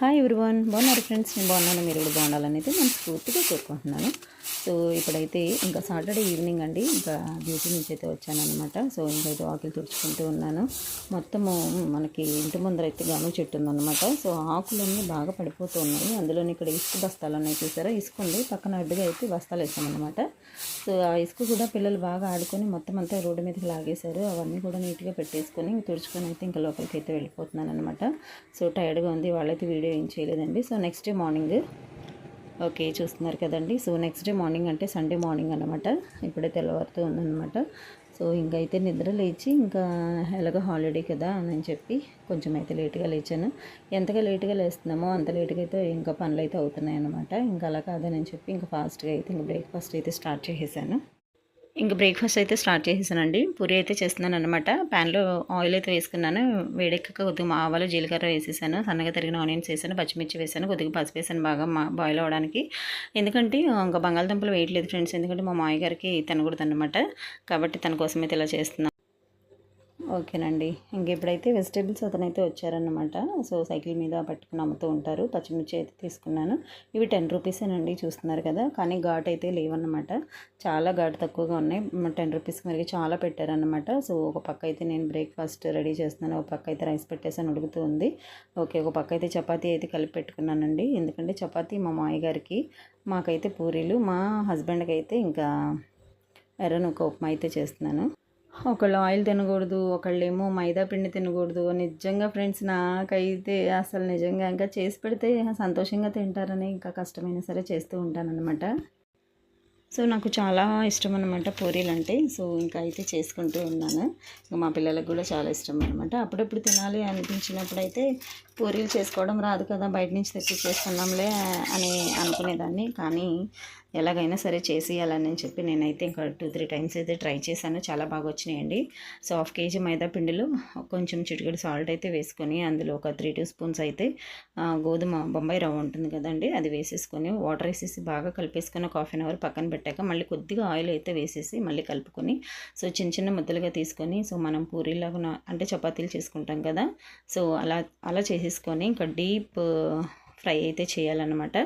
Hi everyone బాగున్నారు friends నేను బాగున్నాను. మీరు కూడా బాగుండాలని అయితే నేను స్ఫూర్తిగా కోరుకుంటున్నాను. సో ఇప్పుడైతే ఇంకా సాటర్డే ఈవినింగ్ అండి. ఇంకా డ్యూటీ నుంచి అయితే వచ్చానమాట సో ఇంకైతే ఆకులు తుడుచుకుంటూ ఉన్నాను. మొత్తము మనకి ఇంటి ముందర అయితే గాను చెట్టు ఉందన్నమాట. సో ఆకులన్నీ బాగా పడిపోతూ ఉన్నాయి. అందులోని ఇక్కడ ఇసుక బస్తాలు ఉన్నాయి చూసారా? ఇసుక ఉంది. పక్కన అడ్డుగా అయితే బస్తాలు వేసామన్నమాట. ఇసుక కూడా పిల్లలు బాగా ఆడుకొని మొత్తం అంతా రోడ్డు మీదకి లాగేశారు. అవన్నీ కూడా నీట్గా పెట్టేసుకొని తుడుచుకొని అయితే ఇంకా లోపలికి అయితే వెళ్ళిపోతున్నాను అనమాట సో టైర్డ్గా ఉంది. వాళ్ళైతే వీడియో ఏం చేయలేదండి. So next day morning okay చూస్తున్నారు కదండి. సో నెక్స్ట్ డే మార్నింగ్ అంటే సండే మార్నింగ్ అనమాట ఇప్పుడే తెల్లవారుతూ ఉందన్నమాట. సో ఇంకైతే నిద్ర లేచి ఇంకా ఎలాగో హాలిడే కదా అని చెప్పి కొంచెం అయితే లేట్గా లేచాను. ఎంతగా లేట్గా లేస్తున్నామో అంత లేట్గా అయితే ఇంకా పనులు అయితే అవుతున్నాయి అనమాట ఇంకా అలా కాదని చెప్పి ఇంకా ఫాస్ట్గా అయితే ఇంకా బ్రేక్ఫాస్ట్ అయితే స్టార్ట్ చేసేసాను. ఇంక బ్రేక్ఫాస్ట్ అయితే స్టార్ట్ చేసేసానండి. పూరి అయితే చేస్తున్నాను అనమాట ప్యాన్లో ఆయిల్ అయితే వేసుకున్నాను. వేడెక్కక కొద్దిగా ఆవాలు జీలకర్ర వేసేసాను. సన్నగా తరిగిన ఆనియన్స్ వేసాను. పచ్చిమిర్చి వేసాను. కొద్దిగా పసుపు వేసాను బాగా మా బాయిల్ అవ్వడానికి ఎందుకంటే ఇంకా బంగాళదుంపలు వేయట్లేదు ఫ్రెండ్స్. ఎందుకంటే మా మామయ్య గారికి తినకూడదు అనమాట కాబట్టి తన కోసం అయితే ఇలా చేస్తున్నాను. ఓకేనండి. ఇంక ఇప్పుడైతే వెజిటేబుల్స్ అతనైతే వచ్చారనమాట సో సైకిల్ మీద పట్టుకుని అమ్ముతూ ఉంటారు. పచ్చిమిర్చి అయితే తీసుకున్నాను. ఇవి టెన్ రూపీసేనండి చూస్తున్నారు కదా. కానీ ఘాట్ అయితే లేవన్నమాట. చాలా ఘాట్ తక్కువగా ఉన్నాయి. టెన్ రూపీస్కి మరి చాలా పెట్టారనమాట సో ఒక పక్క అయితే నేను బ్రేక్ఫాస్ట్ రెడీ చేస్తున్నాను. ఒక పక్క అయితే రైస్ పెట్టేసాను ఉడుకుతూ ఉంది. ఓకే ఒక పక్క అయితే చపాతీ అయితే కలిపి పెట్టుకున్నానండి. ఎందుకంటే చపాతీ మా మామయ్య గారికి మాకైతే పూరీలు మా హస్బెండ్కి అయితే ఇంకా ఎర్రనొక ఉప్మా అయితే చేస్తున్నాను. ఒకళ్ళు ఆయిల్ తినకూడదు ఒకళ్ళేమో మైదా పిండి తినకూడదు. నిజంగా ఫ్రెండ్స్ నాకైతే అసలు నిజంగా ఇంకా చేసి పెడితే సంతోషంగా తింటారని ఇంకా కష్టమైనా సరే చేస్తూ ఉంటానన్నమాట. సో నాకు చాలా ఇష్టం అనమాట పూరీలు అంటే. సో ఇంకా అయితే చేసుకుంటూ ఉన్నాను. ఇంకా మా పిల్లలకు కూడా చాలా ఇష్టం అనమాట అప్పుడప్పుడు తినాలి అనిపించినప్పుడు అయితే పూరీలు చేసుకోవడం రాదు కదా బయట నుంచి తెచ్చి చేసుకున్నాంలే అని అనుకునేదాన్ని. కానీ ఎలాగైనా సరే చేసేయాలని చెప్పి నేనైతే ఇంకా టూ త్రీ టైమ్స్ అయితే ట్రై చేశాను. చాలా బాగా వచ్చినాయండి. సో హాఫ్ కేజీ మైదా పిండిలో కొంచెం చిటికెడు సాల్ట్ అయితే వేసుకొని అందులో ఒక త్రీ టూ స్పూన్స్ అయితే గోధుమ బొంబాయి రవ్వ ఉంటుంది కదండి అది వేసేసుకొని వాటర్ వేసేసి బాగా కలిపేసుకొని ఒక హాఫ్ అన్ అవర్ పక్కన పెట్టాక మళ్ళీ కొద్దిగా ఆయిల్ అయితే వేసేసి మళ్ళీ కలుపుకొని సో చిన్న చిన్న ముద్దలుగా తీసుకొని సో మనం పూరీలాగా అంటే చపాతీలు చేసుకుంటాం కదా సో అలా అలా చేసేసుకొని ఇంకా డీప్ ఫ్రై అయితే చేయాలన్నమాట.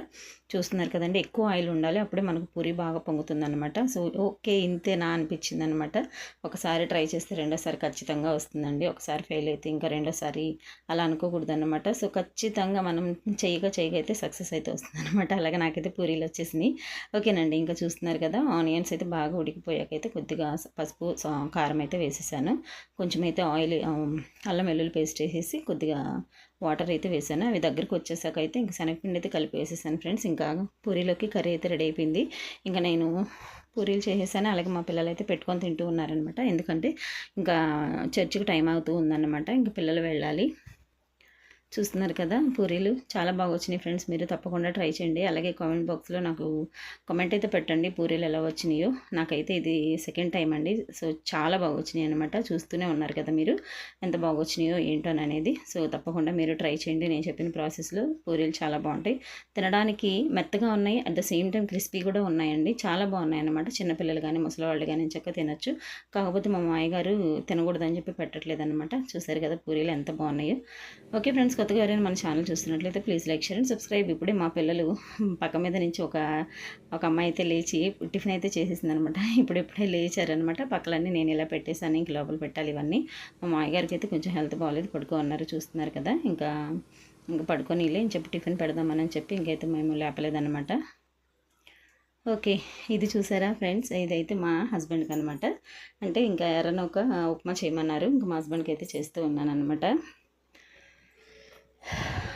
చూస్తున్నారు కదండి ఎక్కువ ఆయిల్ ఉండాలి అప్పుడే మనకు పూరి బాగా పొంగుతుంది అనమాట సో ఓకే ఇంతేనా అనిపించింది అనమాట ఒకసారి ట్రై చేస్తే రెండోసారి ఖచ్చితంగా వస్తుందండి. ఒకసారి ఫెయిల్ అయితే ఇంకా రెండోసారి అలా అనుకోకూడదనమాట సో ఖచ్చితంగా మనం చేయగా చేయగా అయితే సక్సెస్ అయితే వస్తుంది అనమాట అలాగే నాకైతే పూరీలు వచ్చేసినాయి. ఓకేనండి ఇంకా చూస్తున్నారు కదా ఆనియన్స్ అయితే బాగా ఉడికిపోయాకైతే కొద్దిగా పసుపు కారం అయితే వేసేసాను. కొంచెం అయితే ఆయిల్ అల్లం వెల్లుల్లి పేస్ట్ వేసేసి కొద్దిగా వాటర్ అయితే వేసాను. అవి దగ్గరికి వచ్చేసాక అయితే ఇంకా శనగపిండి అయితే కలిపి వేసేసాను ఫ్రెండ్స్. ఇంకా పూరీలోకి కర్రీ అయితే రెడీ అయిపోయింది. ఇంకా నేను పూరీలు చేసేసాను. అలాగే మా పిల్లలు అయితే పెట్టుకొని తింటూ ఉన్నారనమాట ఎందుకంటే ఇంకా చర్చికి టైం అవుతూ ఉందన్నమాట. ఇంకా పిల్లలు వెళ్ళాలి. చూస్తున్నారు కదా పూరీలు చాలా బాగా వచ్చినాయి ఫ్రెండ్స్. మీరు తప్పకుండా ట్రై చేయండి. అలాగే కామెంట్ బాక్స్లో నాకు కామెంట్ అయితే పెట్టండి పూరీలు ఎలా వచ్చినాయో. నాకైతే ఇది సెకండ్ టైం అండి. సో చాలా బాగా వచ్చినాయి అనమాట చూస్తూనే ఉన్నారు కదా మీరు ఎంత బాగా వచ్చినాయో ఏంటో అనేది. సో తప్పకుండా మీరు ట్రై చేయండి. నేను చెప్పిన ప్రాసెస్లో పూరీలు చాలా బాగుంటాయి. తినడానికి మెత్తగా ఉన్నాయి at the same time crispy కూడా ఉన్నాయండి. చాలా బాగున్నాయి అనమాట చిన్నపిల్లలు కానీ ముసలి వాళ్ళు కానీ చక్కగా తినచ్చు. కాకపోతే మా మామయ్య గారు తినకూడదని చెప్పి పెట్టట్లేదు అనమాట చూసారు కదా పూరీలు ఎంత బాగున్నాయో. ఓకే ఫ్రెండ్స్ కొత్తగా ఎవరైనా మన ఛానల్ చూస్తున్నట్లయితే please like share and subscribe. ఇప్పుడే మా పిల్లలు పక్క మీద నుంచి ఒక ఒక అమ్మాయి అయితే లేచి టిఫిన్ అయితే చేసేసింది అనమాట ఇప్పుడు ఇప్పుడే లేచారనమాట. పక్కలన్నీ నేను ఇలా పెట్టేశాను ఇంక లోపల పెట్టాలి ఇవన్నీ. మా మాయగారికి అయితే కొంచెం హెల్త్ బాగాలేదు. పడుకో ఉన్నారు చూస్తున్నారు కదా. ఇంకా ఇంకా పడుకొని వెళ్ళి చెప్పి టిఫిన్ పెడదామని చెప్పి ఇంకైతే మేము లేపలేదనమాట. ఓకే ఇది చూసారా ఫ్రెండ్స్? ఇదైతే మా హస్బెండ్కి అనమాట. అంటే ఇంకా ఎవరైనా ఒక ఉప్మా చేయమన్నారు. ఇంకా మా హస్బెండ్కి అయితే చేస్తూ ఉన్నాను అనమాట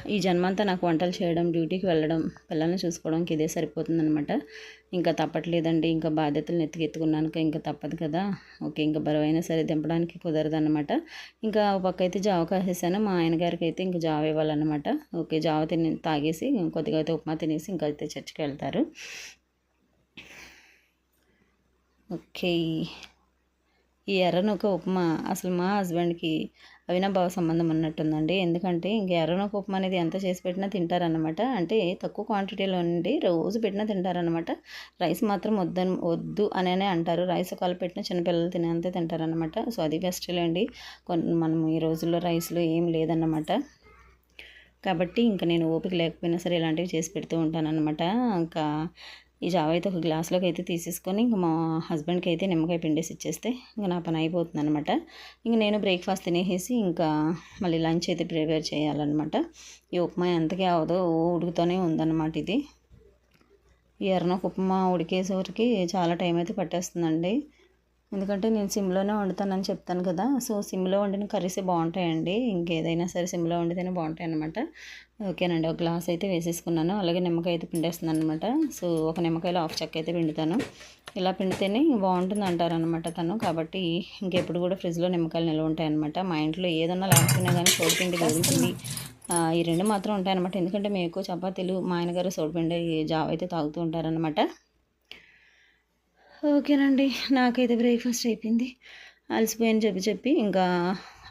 ఈ జన్మంతా నాకు వంటలు చేయడం డ్యూటీకి వెళ్ళడం పిల్లల్ని చూసుకోవడానికి ఇదే సరిపోతుందనమాట ఇంకా తప్పట్లేదండి. ఇంకా బాధ్యతలు ఎత్తుకెత్తుకున్నాను ఇంకా తప్పదు కదా. ఓకే ఇంకా బరువైనా సరే దింపడానికి కుదరదు అనమాట ఇంకా ఒక పక్క అయితే జావ కాసేసాను. మా ఆయన గారికి అయితే ఇంకా జావ ఇవ్వాలన్నమాట. ఓకే జావ తిని తాగేసి కొద్దిగా అయితే ఉప్మా తినేసి ఇంకా అయితే చర్చికి వెళ్తారు. ఓకే ఈ ఎర్రనూక ఉప్మా అసలు మా హస్బెండ్కి అవినాభావ సంబంధం ఉన్నట్టుందండి ఎందుకంటే ఇంక ఎర్రనూక ఉప్మా అనేది ఎంత చేసి పెట్టినా తింటారనమాట అంటే తక్కువ క్వాంటిటీలో ఉండి రోజు పెట్టినా తింటారనమాట రైస్ మాత్రం వద్దని వద్దు అనే అంటారు. రైస్ ఒకవేళ పెట్టిన చిన్నపిల్లలు తినేంతే తింటారనమాట సో అది బెస్ట్ అండి. కొన్ని మనం ఈ రోజుల్లో రైస్లో ఏం లేదన్నమాట. కాబట్టి ఇంకా నేను ఓపిక లేకపోయినా సరే ఇలాంటివి చేసి పెడుతూ ఉంటానన్నమాట. ఇంకా ఈ జావ అయితే ఒక గ్లాస్లోకి అయితే తీసేసుకొని ఇంక మా హస్బెండ్కి అయితే నిమ్మకాయ పిండేసి ఇచ్చేస్తే ఇంకా నా పని అయిపోతుంది అనమాట ఇంకా నేను బ్రేక్ఫాస్ట్ తినేసి ఇంకా మళ్ళీ లంచ్ అయితే ప్రిపేర్ చేయాలన్నమాట. ఈ ఉప్మా ఎంతకే అవదో ఉడుకుతూనే ఉందన్నమాట ఇది. ఈ ఎర్రనొక ఉప్మా ఉడికేసరికి చాలా టైం అయితే పట్టేస్తుందండి. ఎందుకంటే నేను సిమ్లోనే వండుతానని చెప్తాను కదా. సో సిమ్లో వండిన కర్రీసే బాగుంటాయండి. ఇంకేదైనా సరే సిమ్లో వండితేనే బాగుంటాయి అనమాట ఓకేనండి ఒక గ్లాస్ అయితే వేసేసుకున్నాను. అలాగే నిమ్మకాయ అయితే పిండేస్తున్నాను అనమాట సో ఒక నిమ్మకాయలో హాఫ్ చెక్క అయితే పిండుతాను. ఇలా పిండితేనే బాగుంటుంది అంటారు అనమాట తను. కాబట్టి ఇంకెప్పుడు కూడా ఫ్రిడ్జ్లో నిమ్మకాయలు నిల్వ ఉంటాయి అనమాట మా ఇంట్లో ఏదన్నా లేకపోయినా కానీ సోడిపిండి గోధుమపిండి ఈ రెండు మాత్రం ఉంటాయన్నమాట ఎందుకంటే మేము ఎక్కువ చపాతీలు మా ఆయనగారు సోడిపిండి జావ అయితే తాగుతూ ఉంటారనమాట ఓకేనండి. నాకైతే బ్రేక్ఫాస్ట్ అయిపోయింది. అలసిపోయాను చెప్పి చెప్పి ఇంకా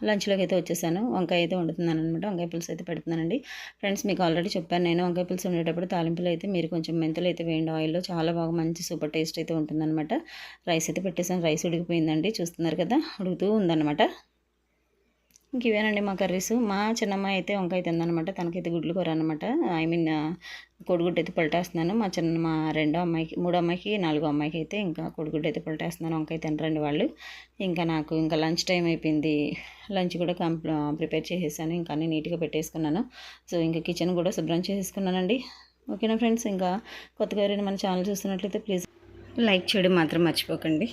లంచ్లోకి అయితే వచ్చేసాను. వంకాయ అయితే వండుతున్నాను అనమాట వంకాయ పులుసు అయితే పెడుతున్నానండి. ఫ్రెండ్స్ మీకు ఆల్రెడీ చెప్పాను నేను వంకాయ పులుసు ఉండేటప్పుడు తాలింపులు అయితే మీరు కొంచెం మెంతులు అయితే వేయండి ఆయిల్లో. చాలా బాగా మంచి సూపర్ టేస్ట్ అయితే ఉంటుందన్నమాట. రైస్ అయితే పెట్టేసాను రైస్ ఉడికిపోయిందండి. చూస్తున్నారు కదా ఉడుకుతూ ఉందన్నమాట. ఇంక ఇవేనండి మా కర్రీస్. మా చిన్నమ్మాయి అయితే వంకాయ తిందనమాట తనకైతే గుడ్లు కూర అనమాట ఐ మీన్ కోడిగుడ్డు అయితే పల్టేస్తున్నాను. మా చిన్న మా రెండో అమ్మాయికి మూడో అమ్మాయికి నాలుగో అమ్మాయికి అయితే ఇంకా కోడిగుడ్డు అయితే పల్టేస్తున్నాను. వంకాయ తినరండి వాళ్ళు. ఇంకా నాకు ఇంకా లంచ్ టైం అయిపోయింది. లంచ్ కూడా కంప్ ప్రిపేర్ చేసేసాను. ఇంకా అన్నీ నీట్గా పెట్టేసుకున్నాను. సో ఇంకా కిచెన్ కూడా శుభ్రం చేసేసుకున్నానండి. ఓకేనా ఫ్రెండ్స్? ఇంకా కొత్తగా ఎవరైనా మన ఛానల్ చూస్తున్నట్లయితే ప్లీజ్ లైక్ చేయడం మాత్రం మర్చిపోకండి.